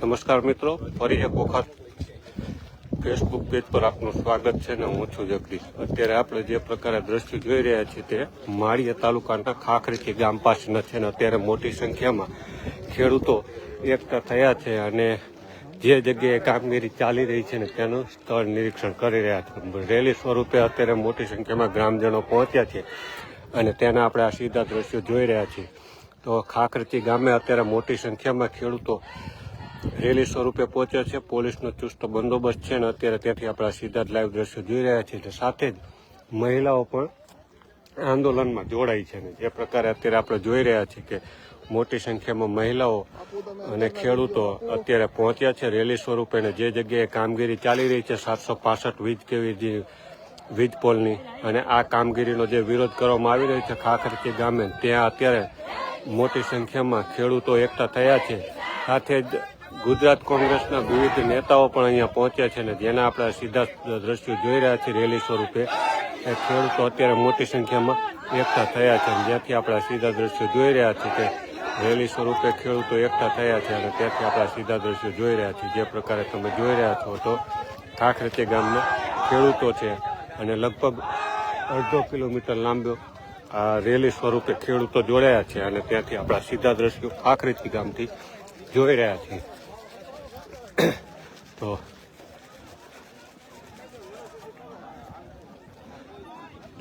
નમસ્કાર મિત્રો, ફરી એક વખત ફેસબુક પેજ પર આપનું સ્વાગત છે ને હું છું જગદીશ. અત્યારે આપણે જે પ્રકારે દ્રશ્ય જોઈ રહ્યા છીએ તે માળિયા તાલુકાના ખાખરીથી ગામ પાસેના છે ને અત્યારે મોટી સંખ્યામાં ખેડૂતો એકઠા થયા છે અને જે જગ્યાએ કામગીરી ચાલી રહી છે ને તેનું સ્થળ નિરીક્ષણ કરી રહ્યા છે. રેલી સ્વરૂપે અત્યારે મોટી સંખ્યામાં ગ્રામજનો પહોંચ્યા છે અને તેના આપણે આ સીધા દ્રશ્યો જોઈ રહ્યા છીએ. તો ખાખરચી ગામે અત્યારે મોટી સંખ્યામાં ખેડૂતો રેલી સ્વરૂપે પહોંચ્યા છે. પોલીસનો ચુસ્ત બંદોબસ્ત છે અને અત્યારે ત્યાંથી આપણા સીધા જ લાઈવ દ્રશ્યો જોઈ રહ્યા છીએ સાથે જ મહિલાઓ પણ આંદોલનમાં જોડાઈ છે ને જે પ્રકારે અત્યારે આપણે જોઈ રહ્યા છીએ કે મોટી સંખ્યામાં મહિલાઓ અને ખેડૂતો અત્યારે પહોંચ્યા છે. રેલી સ્વરૂપે અને જે જગ્યાએ કામગીરી ચાલી રહી છે, સાતસો પાસઠ વીજ કેવી જે વીજ પોલની અને આ કામગીરીનો જે વિરોધ કરવામાં આવી રહ્યો છે ખાખરચી ગામે, ત્યાં અત્યારે મોટી સંખ્યામાં ખેડૂતો એકઠા થયા છે. સાથે જ ગુજરાત કોંગ્રેસના વિવિધ નેતાઓ પણ અહીંયા પહોંચ્યા છે અને જેના આપણે સીધા દ્રશ્યો જોઈ રહ્યા છીએ રેલી સ્વરૂપે. એ ખેડૂતો અત્યારે મોટી સંખ્યામાં એકઠા થયા છે અને જ્યાંથી આપણા સીધા દ્રશ્યો જોઈ રહ્યા છીએ કે રેલી સ્વરૂપે ખેડૂતો એકઠા થયા છે અને ત્યાંથી આપણા સીધા દ્રશ્યો જોઈ રહ્યા છીએ. જે પ્રકારે તમે જોઈ રહ્યા છો તો ખાખરેચે ગામના ખેડૂતો છે અને લગભગ અડધો કિલોમીટર લાંબો આ રેલી સ્વરૂપે ખેડૂતો જોડાયા છે અને ત્યાંથી આપણા સીધા દ્રશ્યો ખાખરેચી ગામથી જોઈ રહ્યા છીએ. તો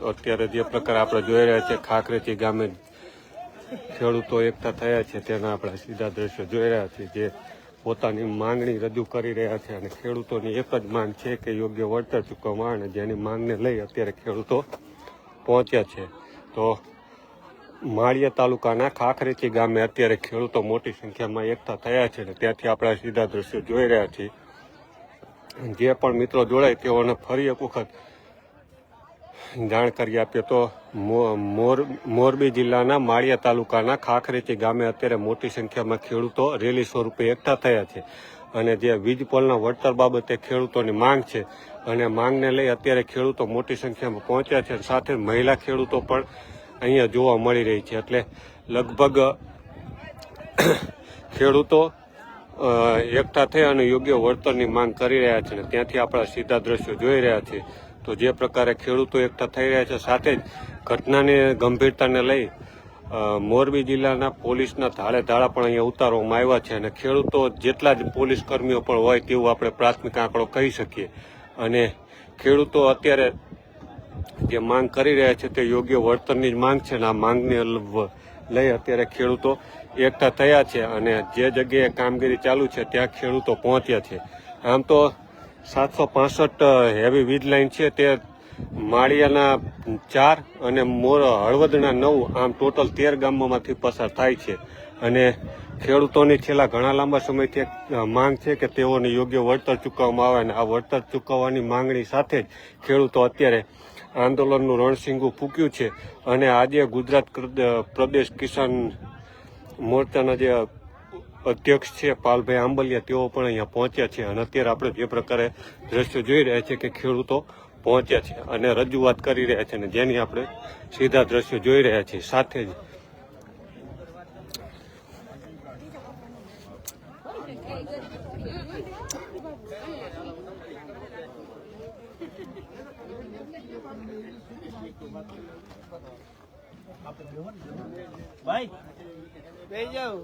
અત્યારે જે પ્રકાર આપણે જોઈ રહ્યા છીએ ખાખરેચી ગામે ખેડૂતો એકઠા થયા છે, તેના આપણે સીધા દ્રશ્યો જોઈ રહ્યા છીએ જે પોતાની માંગણી રજૂ કરી રહ્યા છે અને ખેડૂતોની એક જ માંગ છે કે યોગ્ય વળતર ચૂકવવામાં આવે અને જેની માંગને લઈ અત્યારે ખેડૂતો પહોંચ્યા છે. તો માળિયા તાલુકાના ખાખરેચી ગામે અત્યારે ખેડૂતો મોટી સંખ્યામાં એકઠા થયા છે અને ત્યાંથી આપણે સીધા દ્રશ્યો જોઈ રહ્યા છીએ. જે પણ મિત્રો જોડાય તેઓને ફરી એક વખત જાણકારી આપીએ તો મોરબી જિલ્લાના માળિયા તાલુકાના ખાખરેચી ગામે અત્યારે મોટી સંખ્યામાં ખેડૂતો રેલી સ્વરૂપે એકઠા થયા છે અને જે વીજ પોલના વળતર બાબતે ખેડૂતોની માંગ છે અને માંગને લઈ અત્યારે ખેડૂતો મોટી સંખ્યામાં પહોંચ્યા છે સાથે મહિલા ખેડૂતો પણ અહીંયા જોવા મળી રહી છે એટલે લગભગ ખેડૂતો એકઠા થઈ અને યોગ્ય વળતરની માંગ કરી રહ્યા છે અને ત્યાંથી આપણા સીધા દ્રશ્યો જોઈ રહ્યા છીએ તો જે પ્રકારે ખેડૂતો એકઠા થઈ રહ્યા છે, સાથે જ ઘટનાની ગંભીરતાને લઈ મોરબી જિલ્લાના પોલીસના ધાડે ધાડા પણ અહીંયા ઉતારવામાં આવ્યા છે અને ખેડૂતો જેટલા જ પોલીસ કર્મીઓ પણ હોય તેવું આપણે પ્રાથમિક આંકડો કહી શકીએ. અને ખેડૂતો અત્યારે જે માંગ કરી રહ્યા છે તે યોગ્ય વળતરની જ માંગ છે અને આ માંગને લઈ અત્યારે ખેડૂતો એકઠા થયા છે અને જે જગ્યાએ કામગીરી ચાલુ છે ત્યાં ખેડૂતો પહોંચ્યા છે. આમ તો સાતસો પાસઠ હેવી વીજ લાઇન છે તે માળિયાના ચાર અને મોર, હળવદના નવ, આમ ટોટલ તેર ગામોમાંથી પસાર થાય છે. અને ખેડૂતોની છેલ્લા ઘણા લાંબા સમયથી માંગ છે કે તેઓને યોગ્ય વળતર ચૂકવવામાં આવે અને આ વળતર ચૂકવવાની માંગણી સાથે જ ખેડૂતો અત્યારે આંદોલનનું રણસિંગું ફૂક્યું છે અને આજે ગુજરાત પ્ર- પ્રદેશ કિસાન મોરચાના જે અધ્યક્ષ છે પાલભાઈ આંબલિયા, તેઓ પણ અહીંયા પહોંચ્યા છે. અને અત્યારે આપણે જે પ્રકારે દ્રશ્યો જોઈ રહ્યા છે કે ખેડૂતો પહોંચ્યા છે અને રજૂઆત કરી રહ્યા છે અને જેની આપણે સીધા દ્રશ્યો જોઈ રહ્યા છીએ. સાથે જ ભાઈ. બે જાવ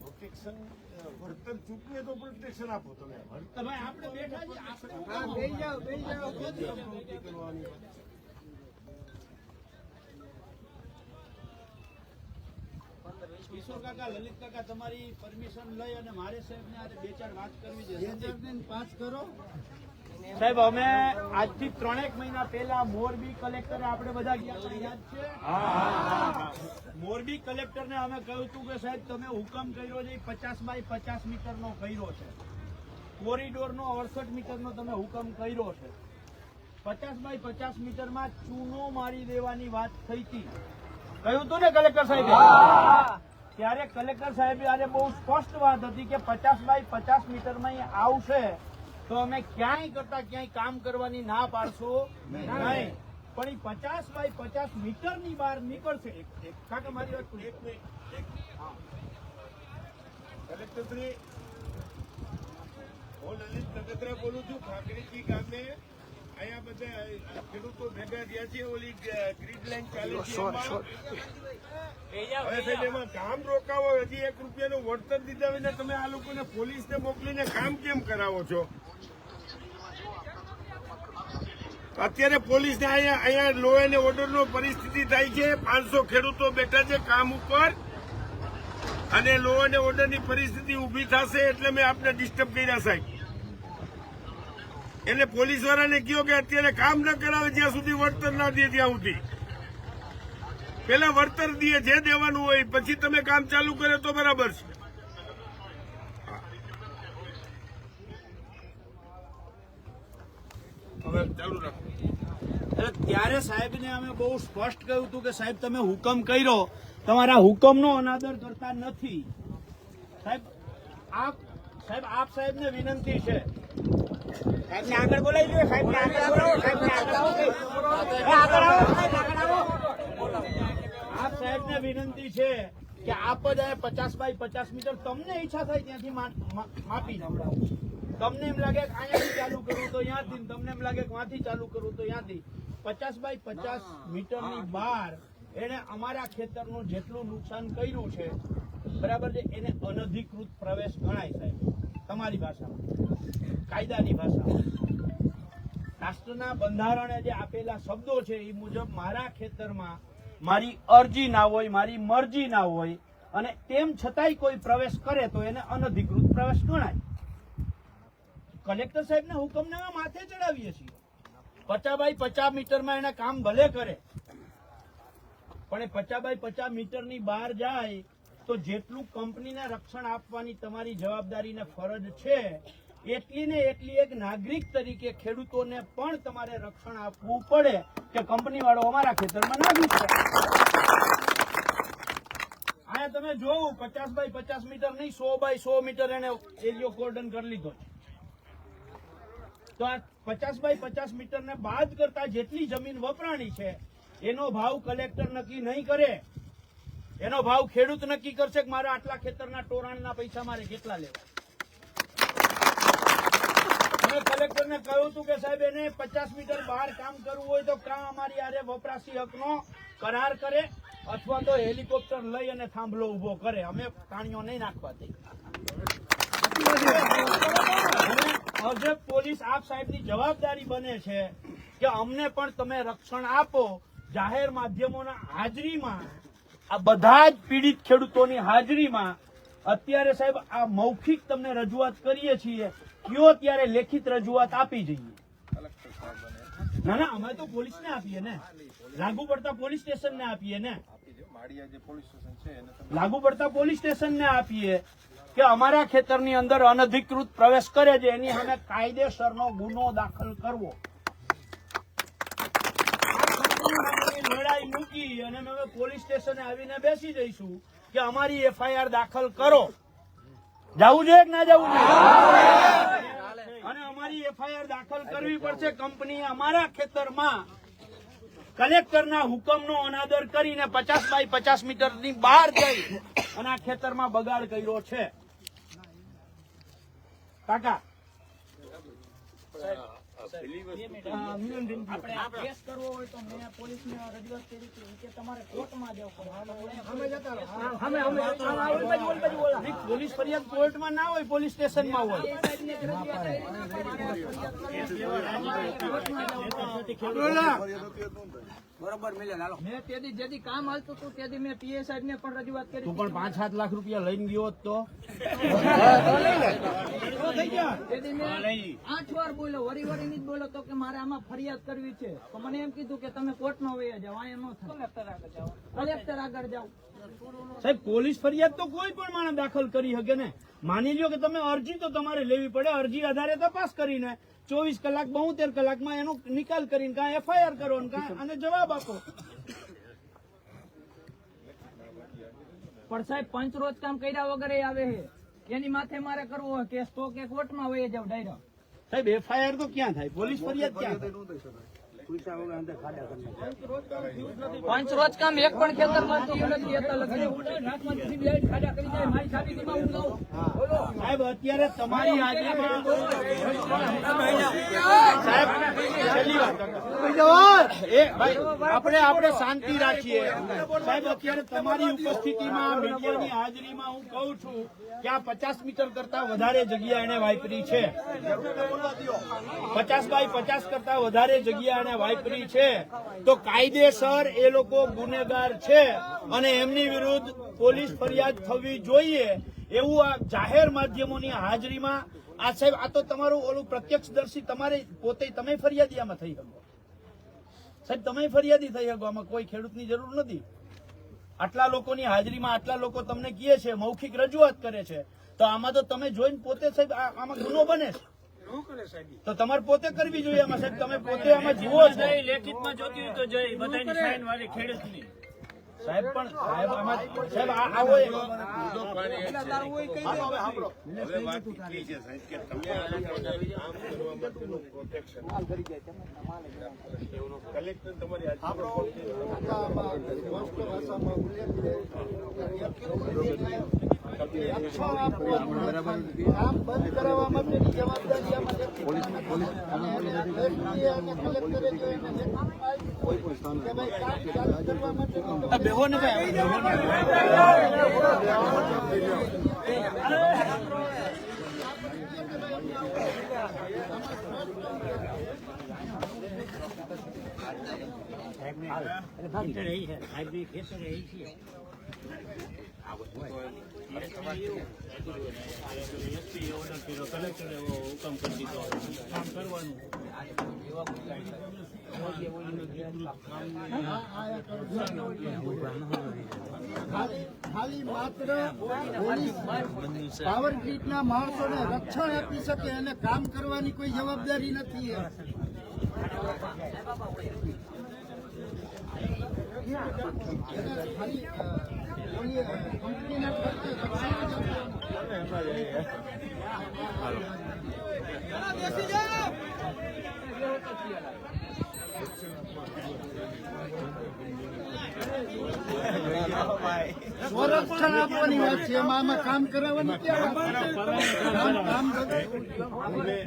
પ્રોટેક્શન વર્તન ચૂકવે તો પ્રોટેક્શન આપો તમે. આપણે બેઠા છીએ. આપણે બેસી કરવાની. કિશોર કાકા લલિત કાકા તમારી પરમિશન લઈ અને મારે સાહેબને આજે બે ચાર વાત કરવી છે. પાસ કરો. સાહેબ અમે આજથી ત્રણેક મહિના પહેલા મોરબી કલેક્ટરે આપણે બધા ગયા હતા, યાદ છે? મોરબી કલેક્ટરને અમે કહ્યું હતું કે સાહેબ તમે હુકમ કર્યો છે પચાસ બાય પચાસ મીટરનો કર્યો છે. કોરિડોરનો અડસઠ મીટરનો તમે હુકમ કર્યો છે. પચાસ બાય પચાસ મીટરમાં ચૂનો મારી દેવાની વાત થઈ હતી. કહ્યું હતું ને કલેક્ટર સાહેબ? ત્યારે કલેક્ટર સાહેબ આજે બહુ સ્પષ્ટ વાત હતી કે પચાસ બાય પચાસ મીટરમાં એ આવશે. તો અમે ક્યાંય કરતા ક્યાંય કામ કરવાની ના પાડશો. નહીં. પણ એ પચાસ બાય પચાસ મીટરની બહાર નીકળશે. કાકા મારી વાત પૂરી. કલેક્ટરશ્રી હું. લલિત નગત્રા બોલું છું. ખાકરીજી ગામે ખેડૂતો ભેગા થયા છે ઓલી ગ્રીડ લાઈન ચાલે છે એમાં. એમાં કામ રોકાવો હજી એક રૂપિયાનું વળતર દીધા વિના તમે આ લોકોને પોલીસને મોકલીને કામ કેમ કરાવો છો? અત્યારે પોલીસને અહીંયા અહીંયા લો એન્ડ ઓર્ડરનો પરિસ્થિતિ થાય છે પાંચસો ખેડૂતો બેઠા છે કામ ઉપર અને લો અને ઓર્ડરની પરિસ્થિતિ ઊભી થશે એટલે મેં આપને ડિસ્ટર્બ કર્યા સાહેબ. એટલે પોલીસ વાળાને કહ્યું કે અત્યારે કામ ન કરાવે જ્યાં સુધી વળતર ના દે ત્યાં સુધી. પેલા વળતર દે જે દેવાનું હોય પછી તમે કામ ચાલુ કરે તો બરાબર છે. હવે ચાલુ રાખો. એટલે ત્યારે સાહેબને અમે બહુ સ્પષ્ટ કહ્યું હતું કે સાહેબ તમે હુકમ કર્યો. તમારા હુકમનો અનાદર કરતા નથી. સાહેબ આપ સાહેબ આપ સાહેબને વિનંતી છે. સાહેબને આગળ બોલાવી લો સાહેબને આગળ બોલાવો સાહેબને આગળ આગળ આવો સાહેબ આગળ આવો. આપ સાહેબને વિનંતી છે કે આપ જ પચાસ બાય પચાસ મીટર તમને ઈચ્છા થાય ત્યાંથી માપી તમને એમ લાગે કે અહીંયાથી ચાલુ કરવું તો ત્યાંથી તમને એમ લાગે કે ત્યાંથી ચાલુ કરવું તો ત્યાંથી. પચાસ બાય પચાસ મીટરની બહાર એને અમારા ખેતરનું જેટલું નુકસાન કર્યું છે બરાબર છે એને અનધિકૃત પ્રવેશ ગણાય સાહેબ. તમારી ભાષામાં. કાયદાની ભાષા. રાષ્ટ્રના બંધારણે જે આપેલા શબ્દો છે, એ મુજબ મારા ખેતરમાં મારી અરજી ના હોય, મારી મરજી ના હોય, અને તેમ છતાંય કોઈ પ્રવેશ કરે તો એને અનધિકૃત પ્રવેશ ગણાય. કલેક્ટર સાહેબના હુકમને અમે માથે ચડાવીએ છીએ. પચાસ બાય પચાસ મીટરમાં એને કામ ભલે કરે. પણ એ પચાસ બાય પચાસ મીટરની બહાર જાય તો જેટલું કંપનીને રક્ષણ આપવાની તમારી જવાબદારી ને ફરજ છે એટલી ને એટલી એક નાગરિક તરીકે ખેડૂતોને પણ તમારે રક્ષણ આપવું પડે કે કંપની વાળો અમારા ખેતરમાં ના ઘૂસે. અહીંયા તમે જોવું, પચાસ બાય પચાસ મીટર નહીં, સો બાય સો મીટર એને એરિયો કોર્ડન કરી લીધો તો આ પચાસ બાય પચાસ મીટર ને બાદ કરતા જેટલી જમીન વપરાણી છે, એનો ભાવ કલેક્ટર નક્કી નહીં કરે. એનો ભાવ ખેડૂત નક્કી કરશે કે મારા આટલા ખેતરના ટોરાણના પૈસા મારે કેટલા લેવા કલેક્ટરને કહ્યું હતું કે સાહેબ, એને પચાસ મીટર બહાર કામ કરવું હોય તો કાં અમારી આરે વપરાશી હકનો કરાર કરે અથવા તો હેલિકોપ્ટર લઈ અને થાંભલો ઊભો કરે? અમે પાણીઓ નહીં નાખવા દઈ હવે પોલીસ આપ સાહેબની જવાબદારી બને છે કે અમને પણ તમે રક્ષણ આપો. જાહેર માધ્યમોના હાજરીમાં, આ બધા જ પીડિત ખેડૂતોની હાજરીમાં અત્યારે સાહેબ આ મૌખિક તમને રજૂઆત કરીએ છીએ કયો ત્યારે લેખિત રજૂઆત આપી જઈએ? ના ના અમે તો પોલીસને આપીએ ને. લાગુ પડતા પોલીસ સ્ટેશનને આપીએ ને. લાગુ પડતા પોલીસ સ્ટેશન ને આપીએ કે અમારા ખેતરની અંદર અનધિકૃત પ્રવેશ કરે છે. એની સામે કાયદેસરનો ગુનો દાખલ કરવો. લડાઈ મૂકી અને અમે પોલીસ સ્ટેશને આવીને બેસી જઈશું કે અમારી એફઆઈઆર દાખલ કરો. જવું જોઈએ કે ના જવું જોઈએ અને અમારી એફઆઈઆર દાખલ કરવી પડશે કંપની અમારા ખેતરમાં. કલેક્ટરના હુકમનો અનાદર કરીને પચાસ બાય પચાસ મીટરની બહાર જઈ અને આ ખેતરમાં બગાડ કર્યો છે. કાકા. કોર્ટમાં પોલીસ ફરિયાદ કોર્ટમાં ના હોય પોલીસ સ્ટેશનમાં હોય મેં તેદી જેદી કામ હાલતું હતું તેદી મેં પીએ સાહેબ ને પણ રજૂઆત કરી. તું પણ પાંચ સાત લાખ રૂપિયા લઈને ગયો તો? આઠ વાર બોલ્યો વરી વરી ની જ બોલ્યો તો કે મારે આમાં ફરિયાદ કરવી છે. તો મને એમ કીધું કે તમે કોર્ટમાં વયા જાઓ અહીંયા ન થાય. કલેક્ટર આગળ જાઓ? સાહેબ પોલીસ ફરિયાદ તો કોઈ પણ માણસ દાખલ કરી શકે ને? માની લ્યો કે તમે અરજી તો તમારે લેવી પડે અરજી આધારે તપાસ કરીને ચોવીસ કલાક બોતેર કલાકમાં એનો નિકાલ કરીને કાં એફઆઈઆર કરો કાં અને જવાબ આપો. પણ સાહેબ પંચ રોજ કામ કર્યા વગર આવે છે. એની માથે મારે કરવો હોય કેસ તો કે કોર્ટમાં વહી જાવ ડાયરેક્ટ. સાહેબ એફઆઈઆર તો ક્યાં થાય? પોલીસ ફરિયાદ ક્યાં થાય? પાંચ રોજ કામ એક પણ નથી. બોલો. સાહેબ અત્યારે તમારી હાજરીમાં સાહેબ છેલ્લી વાત. એ ભાઈ આપણે આપણે શાંતિ રાખીએ. સાહેબ અત્યારે તમારી ઉપસ્થિતિમાં મીડિયાની હાજરીમાં હું કહું છું કે આ પચાસ મીટર કરતા વધારે જગ્યા એને વાપરી છે. પચાસ બાય પચાસ કરતા વધારે જગ્યા એને વાપરી છે, તો કાયદેસર એ લોકો ગુનેગાર છે અને એમની વિરુદ્ધ પોલીસ ફરિયાદ થવી જોઈએ એવું આ જાહેર માધ્યમોની હાજરીમાં આ સાહેબ, આ તો તમારું ઓલું પ્રત્યક્ષદર્શી તમારે પોતે તમે ફરિયાદી આમાં થઈ શકો. સાહેબ, તમે ફરિયાદી થઈ શકો, આમાં કોઈ ખેડૂતની જરૂર નથી. આટલા લોકોની હાજરીમાં આટલા લોકો તમને કહે છે, મૌખિક રજૂઆત કરે છે, તો આમાં તો તમે જોઈને પોતે સાહેબ આમાં ગુનો બને છે. તો તમારે પોતે કરવી જોઈએ આમાં સાહેબ? તમે પોતે આમાં જીવો છો. લેખિતમાં જોતી હોય તો જઈ બધાની સાઈન વાળી ખેડૂતની. સાહેબ પણ સાહેબ આમાં સાહેબ આ આવો એક- હવે વાત એટલી છે સાહેબ કે તમે આ લોકોને કામ કરવા માટેનું પ્રોટેક્શન કલેક્ટર તમારી જવાબદારી બેહો ને ભાઈ બેહો ને. કલેક્ટરે એવો હુકમ કરી દીધો કામ કરવાનું ખાલી માત્ર પોલીસ પાવર ગ્રીડના માણસોને રક્ષણ આપી શકે અને કામ કરવાની કોઈ જવાબદારી નથી કંપનીના ખર્ચે રક્ષણ જ આપવાનું. વાત છે એમાં કામ કરાવવાની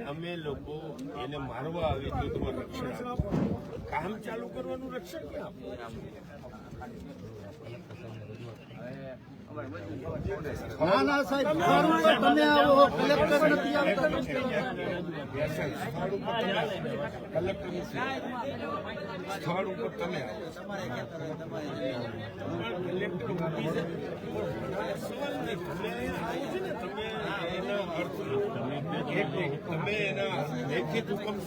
અમે લોકો એને મારવા આવી તો તમારે રક્ષણ કામ ચાલુ કરવાનું રક્ષણ ક્યાં ના ના સાહેબ સ્થળ ઉપર તમે આવો કલેક્ટર નથી આવતા. કલેક્ટર સ્થળ ઉપર તમે તમે એના લેખિત હુકમ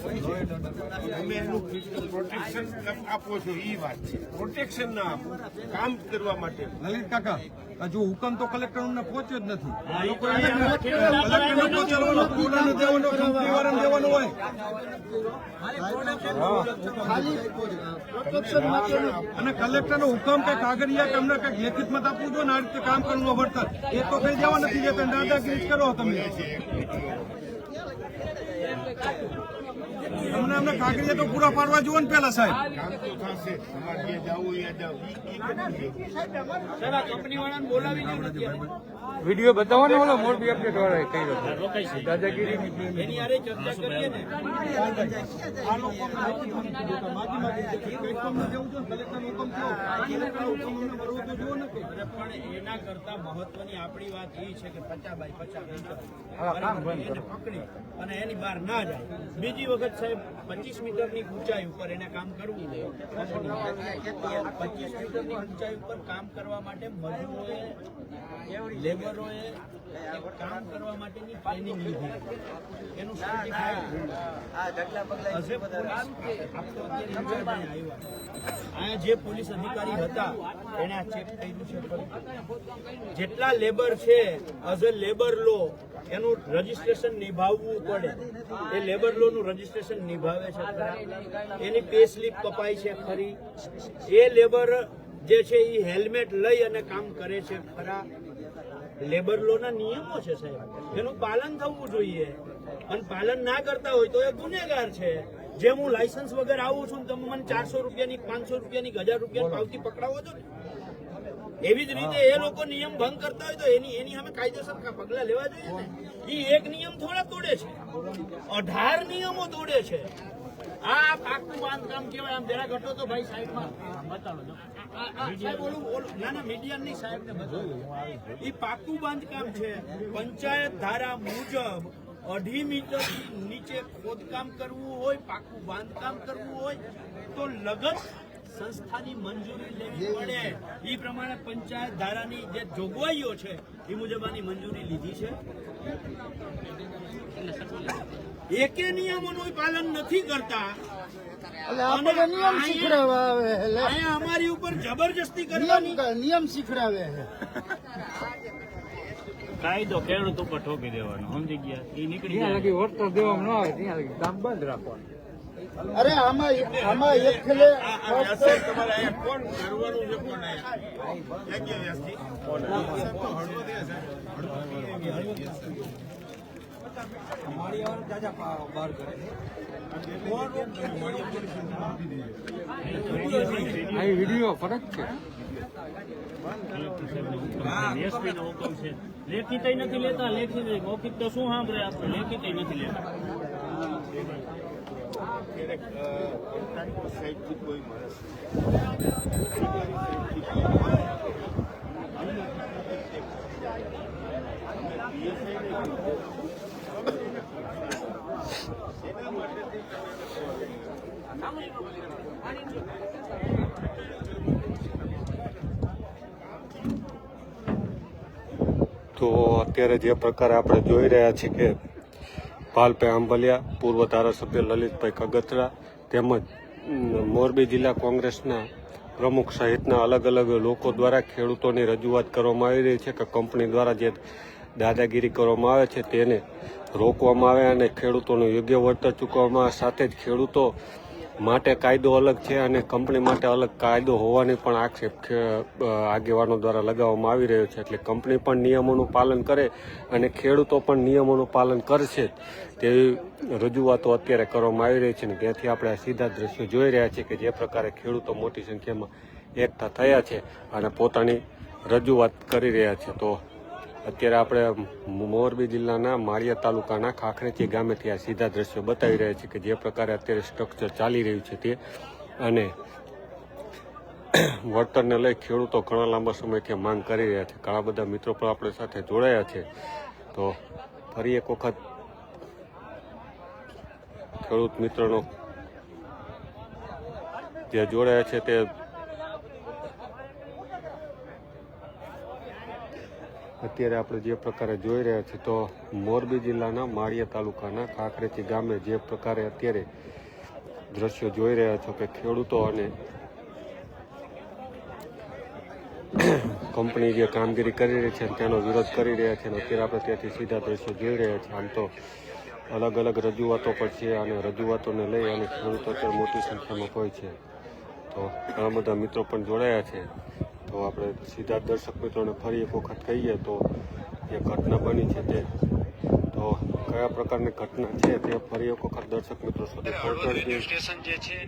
તમે એનું પ્રોટેક્શન આપો છો એ વાત છે. પ્રોટેક્શન ના આપો. કામ કરવા માટે. લલિત કાકા હજુ હુકમ તો કલેક્ટર પહોંચ્યો જ નથી. દેવાનો હોય. અને કલેક્ટર નો હુકમ કે કાગળિયા તમને કંઈક લેખિત મત આપવું જોઈએ ને આ રીતે કામ કરવાનું વળતર એ તો કઈ જવા નથી જતા દાદાગીરી કરો તમે. અમને અમને કાગળિયા તો પૂરા પાડવા જુઓ ને પેલા સાહેબ. વીડિયો બતાવો ને ઓલો મોરબી અપડેટ વાળા કર્યો દાદાગીરી એની કરતા મહત્વની આપણી વાત એ છે કે પચાસ બાય પચાસ? અને એની બહાર ના જાય. બીજી વખત સાહેબ પચીસ મીટરની ઊંચાઈ ઉપર એને કામ કરવું પચીસ મીટરની ઊંચાઈ ઉપર કામ કરવા માટે મજૂરોએ, લેબરોએ કામ કરવા માટેની ટ્રેનિંગ લીધી. એનું જે પોલીસ અધિકારી હતા, એને આ ચેક કર્યું છે. જેટલા લેબર છે એઝ અ લેબર લો એનું રજીસ્ટ્રેશન નિભાવવું પડે. એ લેબર લો નું રજીસ્ટ્રેશન નિભાવે છે એની પે સ્લીપ કપાય છે ખરી. એ લેબર જે છે એ હેલ્મેટ લઈ અને કામ કરે છે ખરા. લેબર લો ના નિયમો છે સાહેબ. એનું પાલન થવું જોઈએ. અને પાલન ના કરતા હોય તો એ ગુનેગાર છે. જેમ હું લાયસન્સ વગર આવું છું તમે મને ચારસો રૂપિયાની, પાંચસો રૂપિયાની હજાર રૂપિયાની પાવતી પકડાવો છો ને? એવી જ રીતે એ લોકો નિયમ ભંગ કરતા હોય તો એની એની સામે કાયદેસર પગલા લેવા જોઈએ ને? એ એક નિયમ થોડા તોડે છે. અઢાર નિયમો તોડે છે. આ પાકું બાંધકામ કેવાય આમ જરા ઘટો તો ભાઈ સાહેબ ને બતાવો ઈ પાકું બાંધકામ છે. પંચાયત ધારા મુજબ અઢી મીટર નીચે ખોદકામ કરવું હોય પાકું બાંધકામ કરવું હોય, તો લગત સંસ્થાની મંજૂરી લેવી પડે. એ પ્રમાણે પંચાયત ધારાની જે જોગવાઈઓ છે એ મુજબ આની મંજૂરી લીધી છે. એકે નિયમોનું પાલન નથી કરતા. આવે અમારી ઉપર જબરજસ્તી કરવાની નિયમ શીખડાવે છે. કાયદો ખેડૂત ઉપર ઠોકી દેવાનો સમજી ગયા? એ નીકળી જાય અરે આમાં આમાં એક ખેલે કોણ કરવાનું છે કોણ છે લેખિત નથી લેતા લેખિત મૌખિક તો શું સાંભળે આપણે લેખિત નથી લેતા. માણસ તો અત્યારે જે પ્રકારે આપણે જોઈ રહ્યા છીએ કે પાલભાઈ આંબલિયા, પૂર્વ ધારાસભ્ય લલિતભાઈ કગથરા તેમજ મોરબી જિલ્લા કોંગ્રેસના પ્રમુખ સહિતના અલગ અલગ લોકો દ્વારા ખેડૂતોની રજૂઆત કરવામાં આવી રહી છે કે કંપની દ્વારા જે દાદાગીરી કરવામાં આવે છે તેને રોકવામાં આવે અને ખેડૂતોનું યોગ્ય વળતર ચૂકવવામાં સાથે જ ખેડૂતો માટે કાયદો અલગ છે અને કંપની માટે અલગ કાયદો હોવાની પણ આક્ષેપ આગેવાનો દ્વારા લગાવવામાં આવી રહ્યો છે. એટલે કંપની પણ નિયમોનું પાલન કરે અને ખેડૂતો પણ નિયમોનું પાલન કરશે તેવી રજૂઆતો અત્યારે કરવામાં આવી રહી છે અને ત્યાંથી આપણે સીધા દ્રશ્યો જોઈ રહ્યા છીએ કે જે પ્રકારે ખેડૂતો મોટી સંખ્યામાં એકઠા થયા છે અને પોતાની રજૂઆત કરી રહ્યા છે. તો અત્યારે આપણે મોરબી જિલ્લાના માળિયા તાલુકાના ખાખરેચી ગામેથી આ સીધા દ્રશ્યો બતાવી રહ્યા છે કે જે પ્રકારે અત્યારે સ્ટ્રક્ચર ચાલી રહ્યું છે તે. અને વળતરને લઈ ખેડૂતો ઘણા લાંબા સમયથી માંગ કરી રહ્યા છે. ઘણા બધા મિત્રો પણ આપણી સાથે જોડાયા છે. તો ફરી એક વખત ખેડૂત મિત્રોનો જે જોડાયા છે તે અત્યારે આપણે જે પ્રકારે જોઈ રહ્યા છીએ તો મોરબી જિલ્લાના માળિયા તાલુકાના કાંકરેચી ગામે જે પ્રકારે અત્યારે દ્રશ્યો જોઈ રહ્યા છો કે ખેડૂતો અને કંપની જે કામગીરી કરી રહી છે તેનો વિરોધ કરી રહ્યા છે અને અત્યારે આપણે ત્યાંથી સીધા દ્રશ્યો જોઈ રહ્યા છીએ. આમ તો અલગ અલગ રજૂઆતો પણ છે અને રજૂઆતોને લઈ અને ખેડૂતો અત્યારે મોટી સંખ્યામાં હોય છે. તો ઘણા બધા મિત્રો પણ જોડાયા છે. તો આપણે સીધા દર્શક મિત્રોને ફરી એક વખત કહીએ તો જે ઘટના બની છે તે. તો કયા પ્રકારની ઘટના છે તે ફરી એક વખત દર્શક મિત્રો સુધી પહોંચાડી સ્ટેશન જે છે